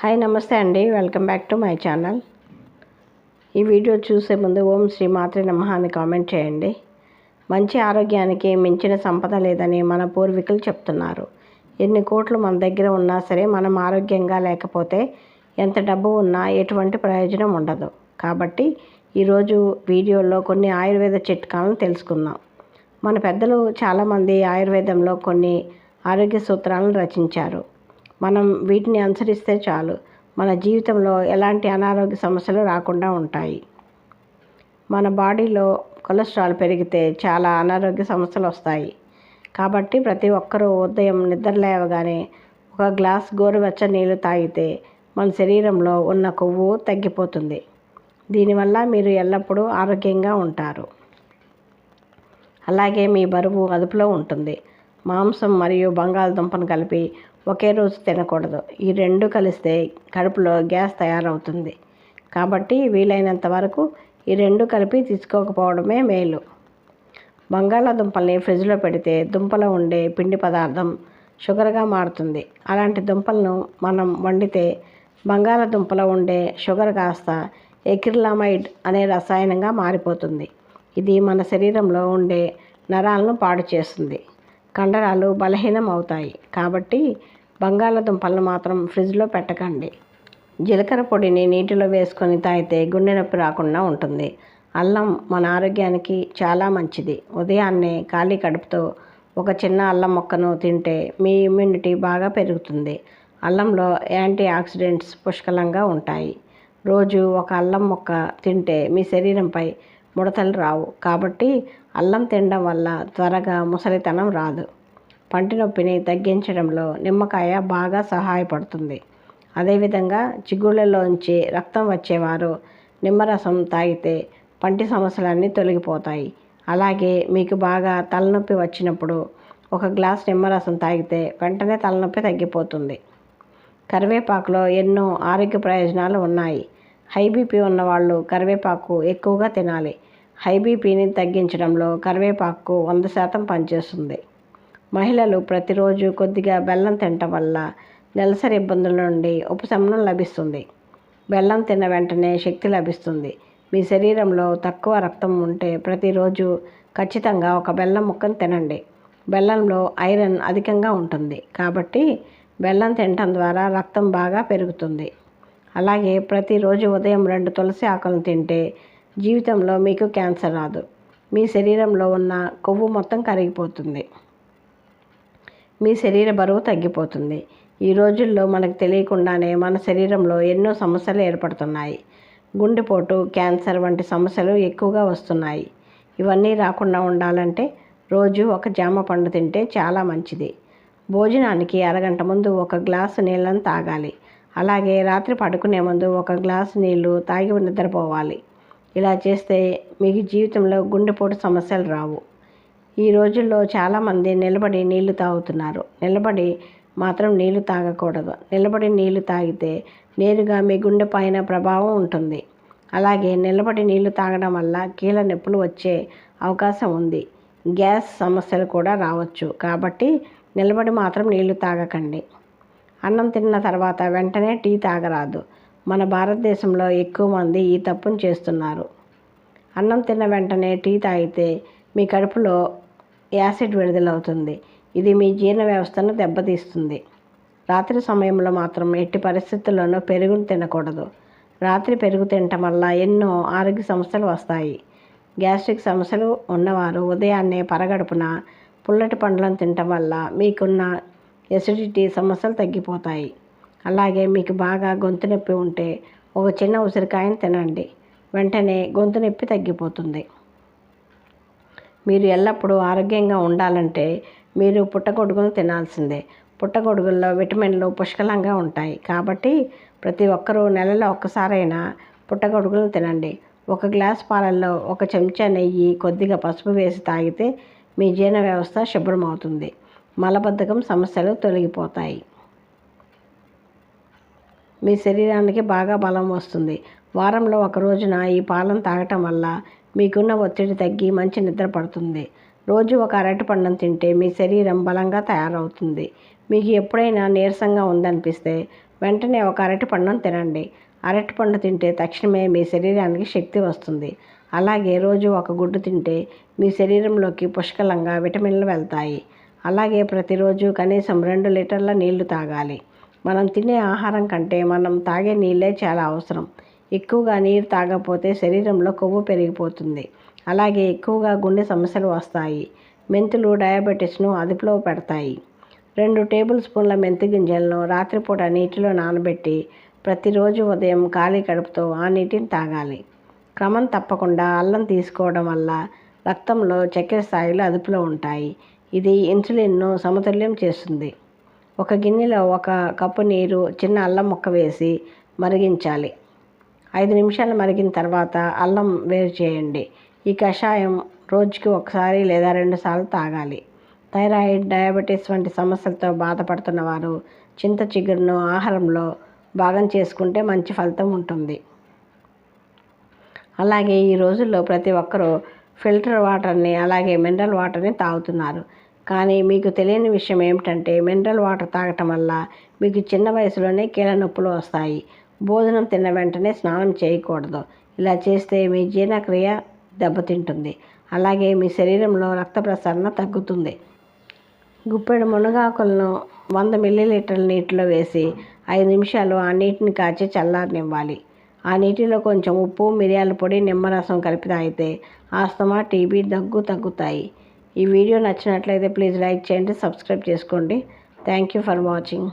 Hi నమస్తే అండి. Welcome back to my channel. ఈ వీడియో చూసే ముందు ఓం శ్రీ మాత్రే నమః అని కామెంట్ చేయండి. మంచి ఆరోగ్యానికి మించిన సంపద లేదని మన పూర్వీకులు చెప్తున్నారు. ఎన్ని కోట్లు మన దగ్గర ఉన్నా సరే మనం ఆరోగ్యంగా లేకపోతే ఎంత డబ్బు ఉన్నా ఎటువంటి ప్రయోజనం ఉండదు. కాబట్టి ఈరోజు వీడియోలో కొన్ని ఆయుర్వేద చిట్కాలను తెలుసుకుందాం. మన పెద్దలు చాలామంది ఆయుర్వేదంలో కొన్ని ఆరోగ్య సూత్రాలను రచించారు. మనం వీటిని అనుసరిస్తే చాలు. మన జీవితంలో ఎలాంటి అనారోగ్య సమస్యలు రాకుండా ఉంటాయి. మన బాడీలో కొలెస్ట్రాల్ పెరిగితే చాలా అనారోగ్య సమస్యలు వస్తాయి. కాబట్టి ప్రతి ఒక్కరూ ఉదయం నిద్ర లేవగానే ఒక గ్లాస్ గోరువెచ్చ నీళ్ళు తాగితే మన శరీరంలో ఉన్న కొవ్వు తగ్గిపోతుంది. దీనివల్ల మీరు ఎల్లప్పుడూ ఆరోగ్యంగా ఉంటారు. అలాగే మీ బరువు అదుపులో ఉంటుంది. మాంసం మరియు బంగాళదుంపను కలిపి ఒకే రోజు తినకూడదు. ఈ రెండు కలిస్తే కడుపులో గ్యాస్ తయారవుతుంది. కాబట్టి వీలైనంత వరకు ఈ రెండు కలిపి తీసుకోకపోవడమే మేలు. బంగాళాదుంపల్ని ఫ్రిడ్జ్లో పెడితే దుంపలో ఉండే పిండి పదార్థం షుగర్గా మారుతుంది. అలాంటి దుంపలను మనం వండితే బంగాళాదుంపలో ఉండే షుగర్ కాస్త ఎకిర్లామైడ్ అనే రసాయనంగా మారిపోతుంది. ఇది మన శరీరంలో ఉండే నరాలను పాడు చేస్తుంది. కండరాలు బలహీనం అవుతాయి కాబట్టి బంగాళాదుంపలను మాత్రం ఫ్రిడ్జ్లో పెట్టకండి. జీలకర్ర పొడిని నీటిలో వేసుకొని తాగితే గుండె నొప్పి రాకుండా ఉంటుంది. అల్లం మన ఆరోగ్యానికి చాలా మంచిది. ఉదయాన్నే ఖాళీ కడుపుతో ఒక చిన్న అల్లం మొక్కను తింటే మీ ఇమ్యూనిటీ బాగా పెరుగుతుంది. అల్లంలో యాంటీ ఆక్సిడెంట్స్ పుష్కలంగా ఉంటాయి. రోజు ఒక అల్లం మొక్క తింటే మీ శరీరంపై ముడతలు రావు. కాబట్టి అల్లం తినడం వల్ల త్వరగా ముసలితనం రాదు. పంటి నొప్పిని తగ్గించడంలో నిమ్మకాయ బాగా సహాయపడుతుంది. అదేవిధంగా చిగుళ్ళలోంచి రక్తం వచ్చేవారు నిమ్మరసం తాగితే పంటి సమస్యలన్నీ తొలగిపోతాయి. అలాగే మీకు బాగా తలనొప్పి వచ్చినప్పుడు ఒక గ్లాస్ నిమ్మరసం తాగితే వెంటనే తలనొప్పి తగ్గిపోతుంది. కరివేపాకులో ఎన్నో ఆరోగ్య ప్రయోజనాలు ఉన్నాయి. హై బీపీ ఉన్నవాళ్ళు కరివేపాకు ఎక్కువగా తినాలి. హై బీపీని తగ్గించడంలో కరివేపాకు వంద శాతం పనిచేస్తుంది. మహిళలు ప్రతిరోజు కొద్దిగా బెల్లం తినటం వల్ల నెలసరి ఇబ్బందుల నుండి ఉపశమనం లభిస్తుంది. బెల్లం తిన్న వెంటనే శక్తి లభిస్తుంది. మీ శరీరంలో తక్కువ రక్తం ఉంటే ప్రతిరోజు ఖచ్చితంగా ఒక బెల్లం ముక్కను తినండి. బెల్లంలో ఐరన్ అధికంగా ఉంటుంది కాబట్టి బెల్లం తినటం ద్వారా రక్తం బాగా పెరుగుతుంది. అలాగే ప్రతిరోజు ఉదయం రెండు తులసి ఆకులను తింటే జీవితంలో మీకు క్యాన్సర్ రాదు. మీ శరీరంలో ఉన్న కొవ్వు మొత్తం కరిగిపోతుంది. మీ శరీర బరువు తగ్గిపోతుంది. ఈ రోజుల్లో మనకు తెలియకుండానే మన శరీరంలో ఎన్నో సమస్యలు ఏర్పడుతున్నాయి. గుండెపోటు క్యాన్సర్ వంటి సమస్యలు ఎక్కువగా వస్తున్నాయి. ఇవన్నీ రాకుండా ఉండాలంటే రోజు ఒక జామ పండు తింటే చాలా మంచిది. భోజనానికి అరగంట ముందు ఒక గ్లాసు నీళ్ళని తాగాలి. అలాగే రాత్రి పడుకునే ముందు ఒక గ్లాసు నీళ్ళు తాగి నిద్రపోవాలి. ఇలా చేస్తే మీకు జీవితంలో గుండెపోటు సమస్యలు రావు. ఈ రోజుల్లో చాలామంది నిలబడి నీళ్ళు తాగుతున్నారు. నిలబడి మాత్రం నీళ్ళు తాగకూడదు. నిలబడి నీళ్ళు తాగితే నేరుగా మీ గుండె పైన ప్రభావం ఉంటుంది. అలాగే నిలబడి నీళ్ళు తాగడం వల్ల కీళ్ళ నొప్పులు వచ్చే అవకాశం ఉంది. గ్యాస్ సమస్యలు కూడా రావచ్చు. కాబట్టి నిలబడి మాత్రం నీళ్ళు తాగకండి. అన్నం తిన్న తర్వాత వెంటనే టీ తాగరాదు. మన భారతదేశంలో ఎక్కువ మంది ఈ తప్పును చేస్తున్నారు. అన్నం తిన్న వెంటనే టీ తాగితే మీ కడుపులో యాసిడ్ విడుదలవుతుంది. ఇది మీ జీర్ణ వ్యవస్థను దెబ్బతీస్తుంది. రాత్రి సమయంలో మాత్రం ఎట్టి పరిస్థితుల్లోనూ పెరుగును తినకూడదు. రాత్రి పెరుగు తినటం వల్ల ఎన్నో ఆరోగ్య సమస్యలు వస్తాయి. గ్యాస్ట్రిక్ సమస్యలు ఉన్నవారు ఉదయాన్నే పరగడుపున పుల్లటి పండ్లను తినటం వల్ల మీకున్న ఎసిడిటీ సమస్యలు తగ్గిపోతాయి. అలాగే మీకు బాగా గొంతు నొప్పి ఉంటే ఒక చిన్న ఉసిరికాయను తినండి. వెంటనే గొంతు నొప్పి తగ్గిపోతుంది. మీరు ఎల్లప్పుడూ ఆరోగ్యంగా ఉండాలంటే మీరు పుట్టగొడుగులు తినాల్సిందే. పుట్టగొడుగుల్లో విటమిన్లు పుష్కలంగా ఉంటాయి. కాబట్టి ప్రతి ఒక్కరూ నెలలో ఒక్కసారైనా పుట్టగొడుగులు తినండి. ఒక గ్లాస్ పాలల్లో ఒక చెంచా నెయ్యి కొద్దిగా పసుపు వేసి తాగితే మీ జీర్ణ వ్యవస్థ శుభ్రమవుతుంది. మలబద్ధకం సమస్యలు తొలగిపోతాయి. మీ శరీరానికి బాగా బలం వస్తుంది. వారంలో ఒక రోజున ఈ పాలను తాగటం వల్ల మీకున్న ఒత్తిడి తగ్గి మంచి నిద్ర పడుతుంది. రోజు ఒక అరటి పండును తింటే మీ శరీరం బలంగా తయారవుతుంది. మీకు ఎప్పుడైనా నీరసంగా ఉందనిపిస్తే వెంటనే ఒక అరటిపండును తినండి. అరటిపండు తింటే తక్షణమే మీ శరీరానికి శక్తి వస్తుంది. అలాగే రోజు ఒక గుడ్డు తింటే మీ శరీరంలోకి పుష్కలంగా విటమిన్లు వెళ్తాయి. అలాగే ప్రతిరోజు కనీసం రెండు లీటర్ల నీళ్ళు తాగాలి. మనం తినే ఆహారం కంటే మనం తాగే నీళ్ళే చాలా అవసరం. ఎక్కువగా నీరు తాగకపోతే శరీరంలో కొవ్వు పెరిగిపోతుంది. అలాగే ఎక్కువగా గుండె సమస్యలు వస్తాయి. మెంతులు డయాబెటీస్ను అదుపులో పెడతాయి. రెండు టేబుల్ స్పూన్ల మెంతి గింజలను రాత్రిపూట నీటిలో నానబెట్టి ప్రతిరోజు ఉదయం ఖాళీ కడుపుతో ఆ నీటిని తాగాలి. క్రమం తప్పకుండా అల్లం తీసుకోవడం వల్ల రక్తంలో చక్కెర స్థాయిలు అదుపులో ఉంటాయి. ఇది ఇన్సులిన్ను సమతుల్యం చేస్తుంది. ఒక గిన్నెలో ఒక కప్పు నీరు చిన్న అల్లం ముక్క వేసి మరిగించాలి. ఐదు నిమిషాలు మరిగిన తర్వాత అల్లం వేరు చేయండి. ఈ కషాయం రోజుకి ఒకసారి లేదా రెండు సార్లు తాగాలి. థైరాయిడ్ డయాబెటీస్ వంటి సమస్యలతో బాధపడుతున్న వారు చింత చిగురును ఆహారంలో భాగం చేసుకుంటే మంచి ఫలితం ఉంటుంది. అలాగే ఈ రోజుల్లో ప్రతి ఒక్కరూ ఫిల్టర్ వాటర్ని అలాగే మినరల్ వాటర్ని తాగుతున్నారు. కానీ మీకు తెలియని విషయం ఏమిటంటే మినరల్ వాటర్ తాగటం వల్ల మీకు చిన్న వయసులోనే కీళ్ళ నొప్పులు వస్తాయి. భోజనం తిన్న వెంటనే స్నానం చేయకూడదు. ఇలా చేస్తే మీ జీర్ణక్రియ దెబ్బతింటుంది. అలాగే మీ శరీరంలో రక్త ప్రసరణ తగ్గుతుంది. గుప్పెడు మునగాకులను వంద మిల్లీలీటర్ల నీటిలో వేసి ఐదు నిమిషాలు ఆ నీటిని కాచి చల్లారనివ్వాలి. ఆ నీటిలో కొంచెం ఉప్పు మిరియాల పొడి నిమ్మరసం కలిపి తాగితే ఆస్తమా టీబీ దగ్గు తగ్గుతాయి. ఈ వీడియో నచ్చినట్లయితే ప్లీజ్ లైక్ చేయండి సబ్స్క్రైబ్ చేసుకోండి. Thank you for watching.